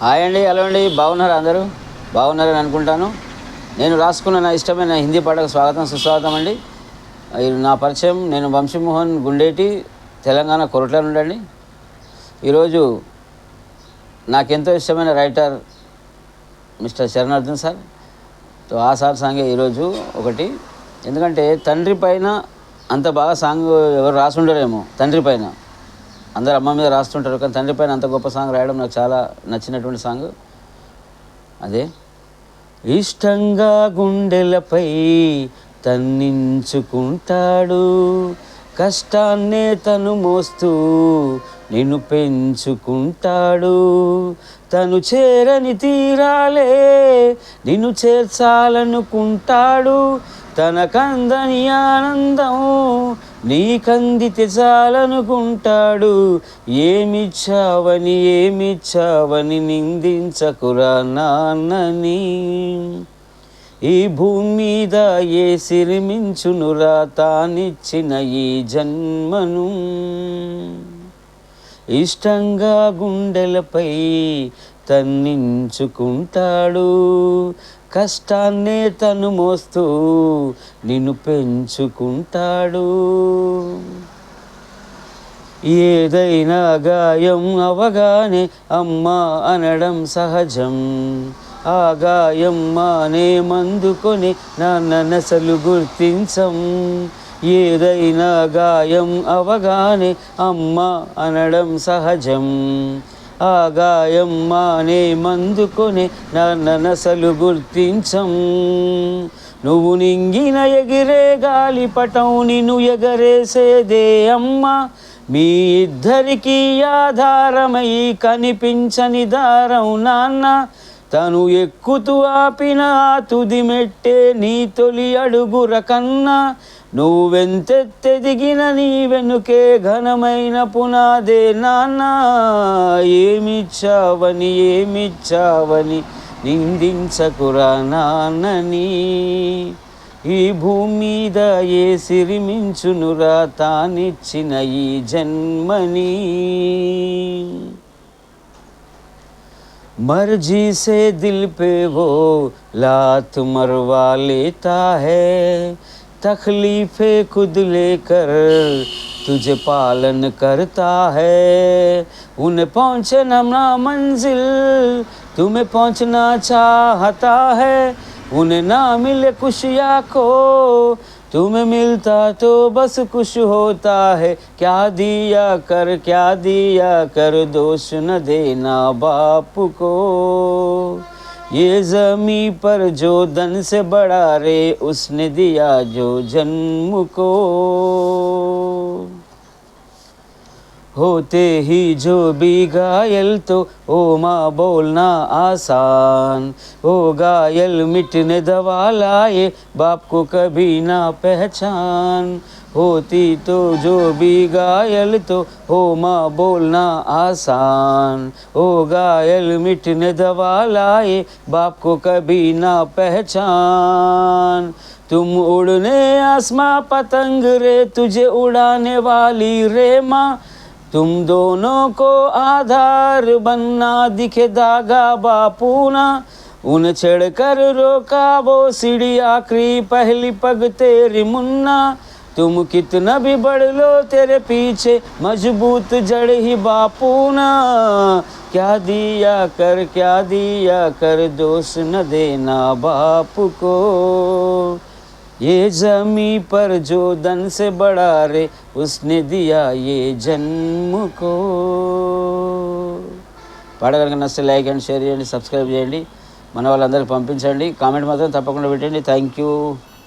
Hi అండి hello అండి బాగున్నారు అందరూ? బాగున్నారని అనుకుంటాను. నేను రాసుకున్న నా ఇష్టమైన హిందీ పాటకు స్వాగతం సుస్వాగతం అండి. నా పరిచయం నేను వంశీమోహన్ గుండేటి తెలంగాణ కొరట్ల నుండండి ఈరోజు నాకెంతో ఇష్టమైన writer mister Sharanarthan sir. So ఆ సార్ సాంగే ఈరోజు ఒకటి. ఎందుకంటే తండ్రి పైన అంత బాగా సాంగ్ ఎవరు రాసుండరేమో తండ్రి పైన. అందరు అమ్మ మీద రాస్తుంటారు కానీ తండ్రి పైన అంత గొప్ప సాంగ్ రాయడం నాకు చాలా నచ్చినటువంటి సాంగ్. అదే ఇష్టంగా గుండెలపై తన్నించుకుంటాడు కష్టాన్నే తను మోస్తూ నిన్ను పెంచుకుంటాడు. తను చేరని తీరాలే నిన్ను చేర్చాలనుకుంటాడు. తనకందని ఆనందం నీకందితే చాలనుకుంటాడు ఏమిచ్చావని ఏమిచ్చావని నిందించకురా నాన్నని. ఈ భూమి మీద ఏ సిరిమించునురా తానిచ్చిన ఈ జన్మను. ఇష్టంగా గుండెలపై తన్నించుకుంటాడు. కష్టాన్నే తను మోస్తూ నిన్ను పెంచుకుంటాడు. ఏదైనా గాయం అవగానే అమ్మ అనడం సహజం. ఆ గాయం మానే మందుకొని నాన్న నసలు గుర్తించం. ఏదైనా గాయం అవగానే అమ్మ అనడం సహజం. ఆ గాయం మానే మందుకొని నన్ననసలు గుర్తించం. నువ్వు నింగిన ఎగిరే గాలిపటం నిన్ను ఎగరేసేదే అమ్మ. మీ ఇద్దరికి ఆధారమై కనిపించని దారం నాన్న. తను ఎక్కుతూ ఆపిన తుదిమెట్టే తుది మెట్టే నీ తొలి అడుగుర కన్నా. నువ్వెంతెత్తెదిగిన నీ వెనుకే ఘనమైన పునాదే నాన్న. ఏమిచ్చావని ఏమిచ్చావని నిందించకురా నాన్నని. ఈ భూమి మీద ఏ సిరిమించునురా తానిచ్చిన ఈ జన్మని. మర్జీ సే దిల్ పే వో లాత్ మరవా లేతా హే. तकलीफे खुद लेकर तुझे पालन करता है। उन्हें पहुँचना ना मंजिल, तुम्हें पहुँचना चाहता है। उन्हें ना मिले खुशियाँ को, तुम्हें मिलता तो बस कुछ होता है। क्या दिया कर, क्या दिया कर, दोष न देना बाप को। ये जमी पर जो धन से बड़ा रे, उसने दिया जो जन्म को। होते ही जो भी घायल तो ओ माँ बोलना आसान। ओ घायल मिटने दवा लाए, बाप को कभी ना पहचान। होती तो जो भी घायल तो हो माँ बोलना आसान। हो घायल मिटने दवा लाए, बाप को कभी ना पहचान। तुम उड़ने आसमां पतंग रे, तुझे उड़ाने वाली रे माँ। तुम दोनों को आधार बनना, दिखे दागा बापूना उन चढ़कर रोका वो सीढ़ी आखिरी, पहली पग तेरी मुन्ना। तुम कितना भी बढ़ लो तेरे पीछे मजबूत जड़ ही बापूना क्या दिया कर क्या दिया कर दोष न देना बाप को ये जमी पर जो धन से बड़ा रे उसने दिया ये జన్మ को పాడగలిగిన నచ్చితే లైక్ అండ్ షేర్ చేయండి సబ్స్క్రైబ్ చేయండి మన వాళ్ళందరికీ పంపించండి కామెంట్ మాత్రం తప్పకుండా పెట్టండి థ్యాంక్ యూ